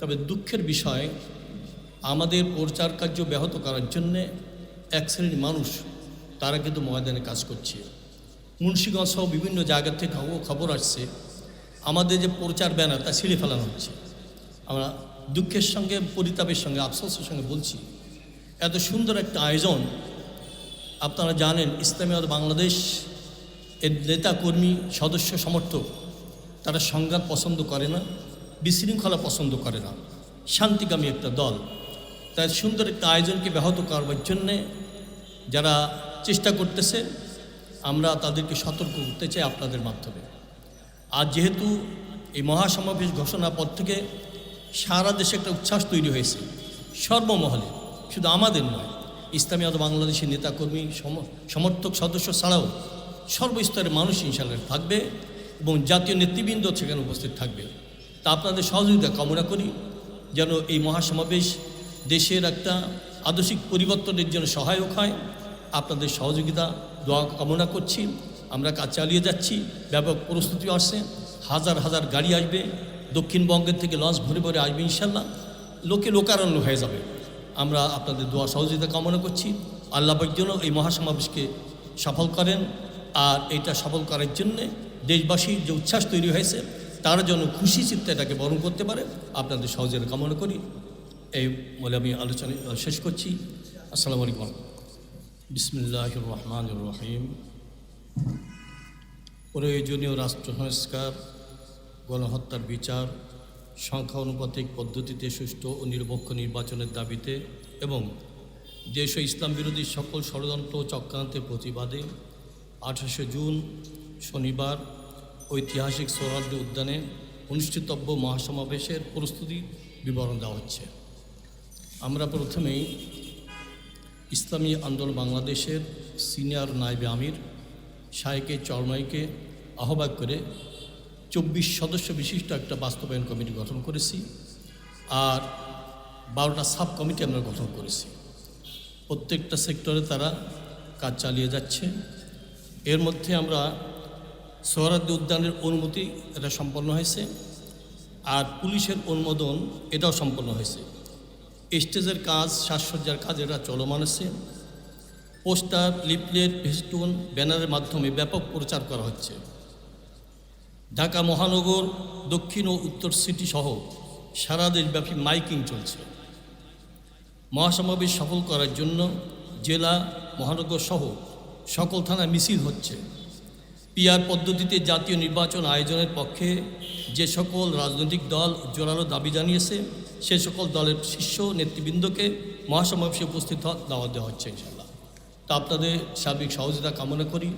তবে দুঃখের বিষয়, আমাদের প্রচার কার্য ব্যাহত করার জন্যে এক শ্রেণির মানুষ, তারা কিন্তু ময়দানে কাজ করছে। মুন্সিগঞ্জ সহ বিভিন্ন জায়গা থেকে খবর- আসছে, আমাদের যে প্রচার ব্যানার, তা ছিঁড়ে ফেলানো হচ্ছে। আমরা দুঃখের সঙ্গে, পরিতাপের সঙ্গে, আফসোসের সঙ্গে বলছি, এত সুন্দর একটা আয়োজন, আপনারা জানেন ইসলামিয়াদ বাংলাদেশ এর নেতা কর্মী সদস্য, সমর্থক, তারা সংঘাত পছন্দ করে না। বিশৃঙ্খলা পছন্দ করে না। শান্তিকামী একটা দল। তাই সুন্দর একটা আয়োজনকে ব্যাহত করবার জন্যে যারা চেষ্টা করতেছে, আমরা তাদেরকে সতর্ক করতে চাই আপনাদের মাধ্যমে। আর যেহেতু এই মহাসমাবেশ ঘোষণার পর থেকে সারা দেশে একটা উচ্ছ্বাস তৈরি হয়েছে, সর্বমহলে। শুধু আমাদের নয়, ইসলামী আদম বাংলাদেশের নেতাকর্মী, সম- সমর্থক সদস্য ছাড়াও সর্বস্তরের মানুষ ইনশাল্লাহ থাকবে এবং জাতীয় নেতৃবৃন্দ সেখানে উপস্থিত থাকবে। তা আপনাদের সহযোগিতা কামনা করি, যেন এই মহাসমাবেশ দেশের একটা আদর্শিক পরিবর্তনের জন্য সহায়ক হয়। আপনাদের সহযোগিতা, দোয়া কামনা করছি। আমরা কাজ চালিয়ে যাচ্ছি, ব্যাপক প্রস্তুতি আসছে, হাজার হাজার গাড়ি আসবে, দক্ষিণবঙ্গের থেকে লঞ্চ ভরে ভরে আসবে ইনশাল্লাহ, লোকে লোকারণ্য হয়ে যাবে। আমরা আপনাদের দোয়া সহযোগিতা কামনা করছি। আল্লাহের জন্য এই মহাসমাবেশকে সফল করেন, আর এটা সফল করার জন্যে দেশবাসীর যে উচ্ছ্বাস তৈরি হয়েছে তারা যেন খুশি চিত্তে এটাকে বরণ করতে পারে। আপনাদের সহযোগিতা কামনা করি। এই বলে আমি আলোচনা শেষ করছি। আসসালামু আলাইকুম। বিসমুল্লাহ রহমান রহিম। প্রয়োজনীয় রাষ্ট্র সংস্কার, গণহত্যার বিচার সংখ্যা অনুপাতিক পদ্ধতিতে সুষ্ঠু ও নিরপেক্ষ নির্বাচনের দাবিতে এবং দেশ ও ইসলাম বিরোধী সকল ষড়যন্ত্র চক্রান্তের প্রতিবাদে আঠাশে জুন শনিবার ঐতিহাসিক সোহরাদ্দ উদ্যানে অনুষ্ঠিতব্য মহাসমাবেশের প্রস্তুতি বিবরণ দেওয়া হচ্ছে। আমরা প্রথমেই ইসলামী আন্দোলন বাংলাদেশের সিনিয়র নায়েবে আমির শাহেকে চরমাইকে আহ্বায়ক করে চব্বিশ সদস্য বিশিষ্ট একটা বাস্তবায়ন কমিটি গঠন করেছি আর বারোটা সাব কমিটি আমরা গঠন করেছি। প্রত্যেকটা সেক্টরে তারা কাজ চালিয়ে যাচ্ছে। এর মধ্যে আমরা সোহরাদ্দি উদ্যানের অনুমতি এটা সম্পন্ন হয়েছে। আর পুলিশের অনুমোদন এটাও সম্পন্ন হয়েছে। স্টেজের কাজ, সাজসজ্জার কাজ এটা চলমান আছে। পোস্টার, লিফলেট ফেস্টুন ব্যানারের মাধ্যমে ব্যাপক প্রচার করা হচ্ছে। ঢাকা মহানগর, দক্ষিণ ও উত্তর সিটি সহ সারা দেশব্যাপী মাইকিং চলছে। মহাসমাবেশ সফল করার জন্য জেলা, মহানগর সহ সকল থানায় মিছিল হচ্ছে। পিআর পদ্ধতিতে জাতীয় নির্বাচন আয়োজনের পক্ষে যে সকল রাজনৈতিক দল জোরালো দাবি জানিয়েছে, সে সকল দলের শীর্ষ নেতৃবৃন্দকে মহাসমাবেশে উপস্থিত হওয়ার দাওয়া দেওয়া হচ্ছে ইনশাল্লাহ তা আপনাদের সার্বিক সহযোগিতা কামনা করি।